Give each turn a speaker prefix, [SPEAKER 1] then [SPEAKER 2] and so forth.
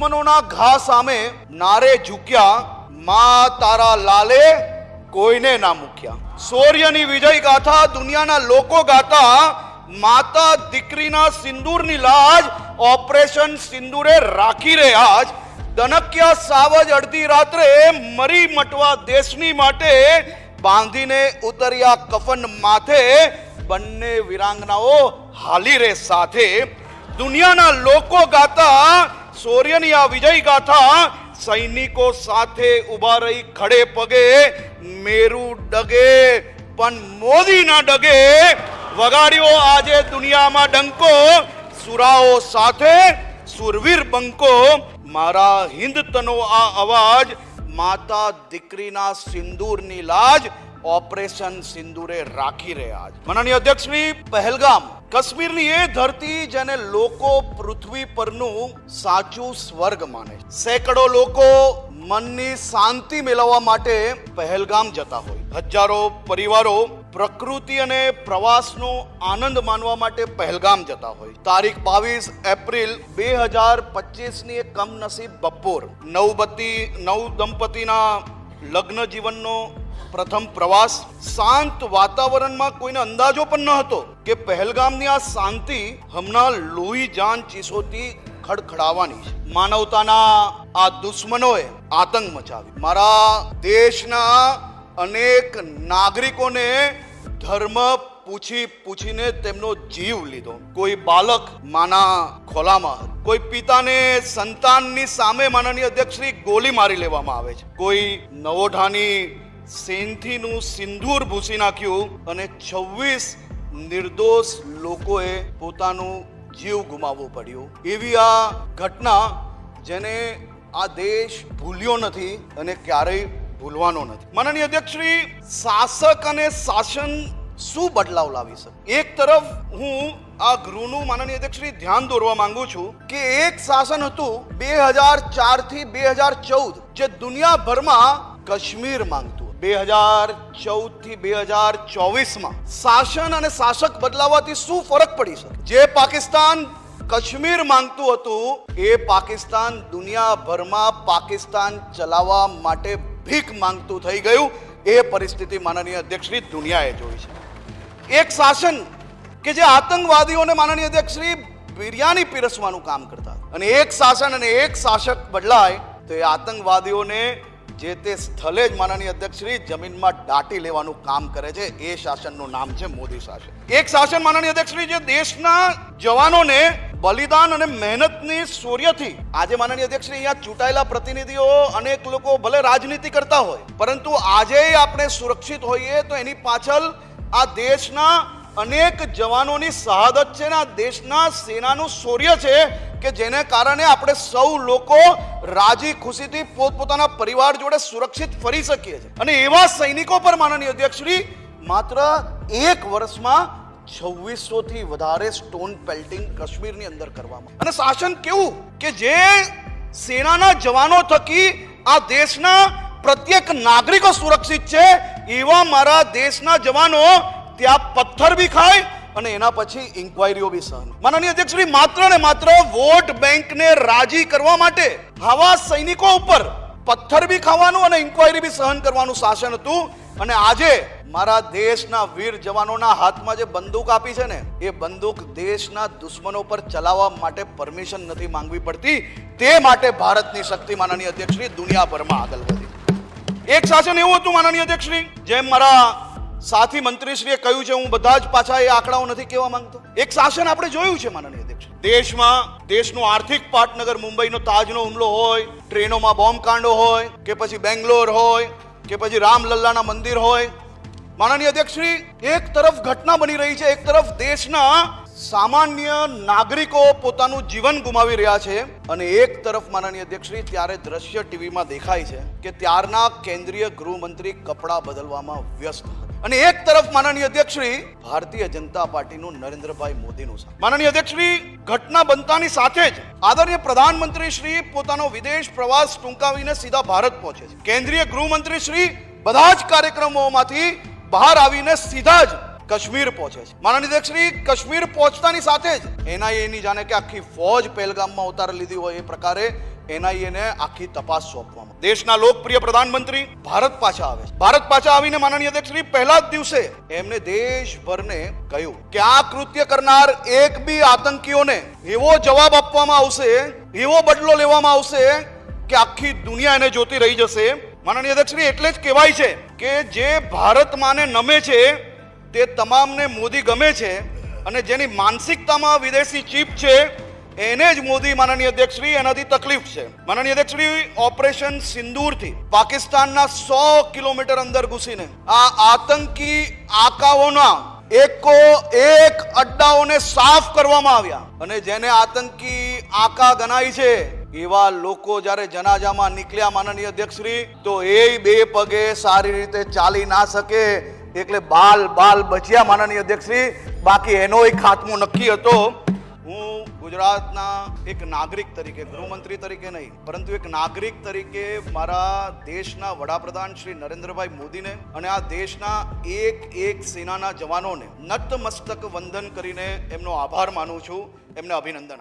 [SPEAKER 1] દુશ્મનોના ઘા સામે નારે ઝૂક્યા મા તારા લાલે કોઈને ના મૂક્યા. શૌર્યની વિજય ગાથા દુનિયાના લોકો ગાતા માતા દીકરીના સિંદૂરની લાજ ઓપરેશન સિંદૂરે રાખી રે આજ. દનક્યા સાવજ અડધી રાત્રે મરી મટવા દેશની માટે બાંધીને ઉતર્યા કફન માથે બંને વિરાંગનાઓ હાલી રે સાથે. દુનિયાના લોકો ગાતા શૌર્યની આ વિજય ગાથા સૈનિકો સાથે ઊભા રહી ખડે પગે, મેરુ ડગે, પણ મોદી ના ડગે. વગાડ્યો આજે દુનિયામાં ડંકો, સુરાઓ સાથે સુરવીર બંકો. મારા હિન્દ તનો આ અવાજ, માતા દીકરીના સિંદૂરની લાજ ઓપરેશન સિંદૂરે રાખી રહ્યા છે. માનનીય અધ્યક્ષ શ્રી પહેલગામ કાશ્મીરની એ ધરતી જેને લોકો પૃથ્વી પરનું સાચું સ્વર્ગ માને છે. સેંકડો લોકો મનની શાંતિ મેળવવા માટે પહેલગામ જતા હોય. હજારો પરિવારો પ્રકૃતિ અને પ્રવાસનો આનંદ માનવા માટે પહેલગામ જતા હોય. તારીખ બાવીસ એપ્રિલ બે હજાર પચીસની એક કમનસીબ બપોર નવબતી નવ દંપતીના લગ્ન જીવનનો પ્રથમ પ્રવાસ શાંત વાતાવરણમાં કોઈને અંદાજો પણ ન હતો કે પહેલગામની આ શાંતિ હમણાં લોહી જાન ચીસોથી ખડખડાવાની છે. માનવતાના આ દુશ્મનોએ આતંક મચાવી મારા દેશના અનેક નાગરિકોને ધર્મ પૂછી પૂછીને તેમનો જીવ લીધો. કોઈ બાલક માના ખોલામાં કોઈ પિતાને સંતાનની સામે માનનીય અધ્યક્ષ શ્રી ગોલી મારી લેવામાં આવે છે. કોઈ નવોઢાની સેન્થીનું સિંદૂર ભૂસી નાખ્યું અને છવ્વીસ નિર્દોષ લોકોએ પોતાનું જીવ ગુમાવવું પડ્યું. એવી આ ઘટના જેને આ દેશ ભૂલ્યો નથી અને ક્યારેય ભૂલવાનો નથી. માનનીય અધ્યક્ષ શ્રી, શાસક અને શાસન શું બદલાવ લાવી શકે? એક તરફ હું આ ગૃહનું માનનીય અધ્યક્ષ શ્રી ધ્યાન દોરવા માંગુ છું કે એક શાસન હતું બે હજાર ચારથી બે હજાર ચૌદ, જે દુનિયાભરમાં કાશ્મીર માંગતું. બે હજાર ચૌદથી બે હજાર ચોવીસમાં શાસન અને શાસક બદલાવાથી શું ફરક પડી શકે? જે પાકિસ્તાન કાશ્મીર માંગતું હતું, એ પાકિસ્તાન દુનિયાભરમાં પાકિસ્તાન ચલાવવા માટે ભીખ માંગતું થઈ ગયું. એ પરિસ્થિતિ માનનીય અધ્યક્ષ શ્રી દુનિયાએ જોઈ છે. એક શાસન કે જે આતંકવાદીઓને માનનીય અધ્યક્ષ શ્રી બિરયાની પીરસવાનું કામ કરતા અને એક શાસન અને એક શાસક બદલાય તો એ આતંકવાદીઓને જે તે સ્થળે જ માનનીય અધ્યક્ષશ્રી જમીનમાં દાટી લેવાનું કામ કરે છે, એ શાસનનું નામ છે મોદી શાસન. એક શાસન માનનીય અધ્યક્ષશ્રી, જે દેશના જવાનોને બલિદાન અને મહેનતની શૌર્યથી આજે માનનીય અધ્યક્ષશ્રી અહીંયા ચૂંટાયેલા પ્રતિનિધિઓ, અનેક લોકો ભલે રાજનીતિ કરતા હોય, પરંતુ આજે આપણે સુરક્ષિત હોઈએ તો એની પાછળ આ દેશના અનેક જવાનોની શહાદત છે ને આ દેશના સેનાનું શૌર્ય છે કે જેને કારણે આપણે સૌ લોકો રાજી ખુશીથી પોતપોતાના પરિવાર જોડે સુરક્ષિત ફરી શકીએ છીએ. અને એવા સૈનિકો પર, માનનીય અધ્યક્ષ શ્રી માત્ર એક વર્ષમાં છવ્વીસો થી વધારે સ્ટોન પેલ્ટિંગ કાશ્મીરની અંદર કરવામાં અને શાસન કેવું? કે જે સેનાના જવાનો થકી આ દેશના પ્રત્યેક નાગરિકો સુરક્ષિત છે, એવા મારા દેશના જવાનો ત્યાં પથ્થર બી ખાય અને એના પછી ઇન્ક્વાયરીઓ બી સહન. માનનીય અધ્યક્ષ શ્રી, માત્ર ને માત્ર વોટ બેંકને રાજી કરવા માટે આવા સૈનિકો ઉપર પથ્થર બી ખાવાનું અને ઇન્ક્વાયરી બી સહન કરવાનું શાસન હતું. અને આજે મારા દેશના વીર જવાનોના હાથમાં જે બંદૂક આપી છે ને, એ બંદૂક દેશના દુશ્મનો પર ચલાવવા માટે પરમિશન નથી માંગવી પડતી. તે માટે ભારતની શક્તિ, માનનીય અધ્યક્ષ શ્રી, દુનિયાભરમાં આગળ વધી. એક શાસન એવું હતું, માનનીય અધ્યક્ષ શ્રી, જેમ મારા સાથી મંત્રીશ્રીએ કહ્યું છે, હું બધા જ પાછા એ આંકડાઓ નથી કહેવા માંગતો. એક શાસન આપણે જોયું છે, માનનીય અધ્યક્ષ. દેશમાં, દેશનું આર્થિક પાટનગર મુંબઈનો તાજનો હુમલો હોય, ટ્રેનોમાં બોમ્બ કાંડો હોય, કે પછી બેંગ્લોર હોય, કે પછી રામલલ્લાના મંદિર હોય, માનનીય અધ્યક્ષશ્રી એક તરફ ઘટના બની રહી છે, એક તરફ દેશના સામાન્ય નાગરિકો પોતાનું જીવન ગુમાવી રહ્યા છે, અને એક તરફ, માનનીય અધ્યક્ષશ્રી ત્યારે દ્રશ્ય ટીવીમાં દેખાય છે કે ત્યારના કેન્દ્રીય ગૃહમંત્રી કપડાં બદલવામાં વ્યસ્ત હતા. અને એક તરફ માનનીય અધ્યક્ષ શ્રી ભારતીય જનતા પાર્ટીનું નરેન્દ્રભાઈ મોદીનું સાથ માનનીય અધ્યક્ષ શ્રી, ઘટના બનતાની સાથે જ આદરણીય પ્રધાનમંત્રી શ્રી પોતાનો વિદેશ પ્રવાસ ટૂંકાવીને સીધા ભારત પહોંચે છે. કેન્દ્રીય ગૃહમંત્રી શ્રી બધા જ કાર્યક્રમોમાંથી બહાર આવીને સીધા જ કાશ્મીર પહોંચે છે. માનનીય અધ્યક્ષ શ્રી, કાશ્મીર પહોંચતાની સાથે જ એનઆઈએની જાણે કે આખી ફોજ પહેલગામમાં ઉતારી લીધી હોય એ પ્રકારે એનઆઈએ ને આખી તપાસ સોંપવામાં દેશના લોકપ્રિય પ્રધાનમંત્રી ભારત પાછા આવે છે. ભારત પાછા આવીને માનનીય અધ્યક્ષશ્રી પહેલા જ દિવસે એમને દેશભરને કહ્યું કે આ કૃત્ય કરનાર એક બી આતંકીઓને એવો જવાબ આપવામાં આવશે, એવો બદલો લેવામાં આવશે કે આખી દુનિયા એને જોતી રહી જશે માનનીય અધ્યક્ષશ્રી, એટલે જ કહેવાય છે કે જે ભારત માને નમે છે, તે તમામને મોદી ગમે છે અને જેની માનસિકતામાં વિદેશી ચીપ છે એને જ મોદી માનનીય અધ્યક્ષશ્રી એનાથી તકલીફ છે. માનનીય અધ્યક્ષશ્રી ઓપરેશન સિંદૂરથી પાકિસ્તાનના સો કિલોમીટર અંદર ઘૂસીને આ આતંકી આકાઓના એકો એક અડ્ડાઓને સાફ કરવામાં આવ્યા. અને જેને આતંકી આકા ગણાય છે, એવા લોકો જ્યારે જનાજામાં નીકળ્યા માનનીય અધ્યક્ષશ્રી તો એ બે પગે સારી રીતે ચાલી ના શકે એટલે બાલ બાલ બચ્યા માનનીય અધ્યક્ષશ્રી બાકી એનોય ખાતમો નક્કી હતો ગુજરાતના એક નાગરિક તરીકે, ગૃહમંત્રી તરીકે નહીં, પરંતુ એક નાગરિક તરીકે મારા દેશના વડાપ્રધાન શ્રી નરેન્દ્રભાઈ મોદીને અને આ દેશના એક એક સેનાના જવાનોને નતમસ્તક વંદન કરીને એમનો આભાર માનું છું એમને અભિનંદન.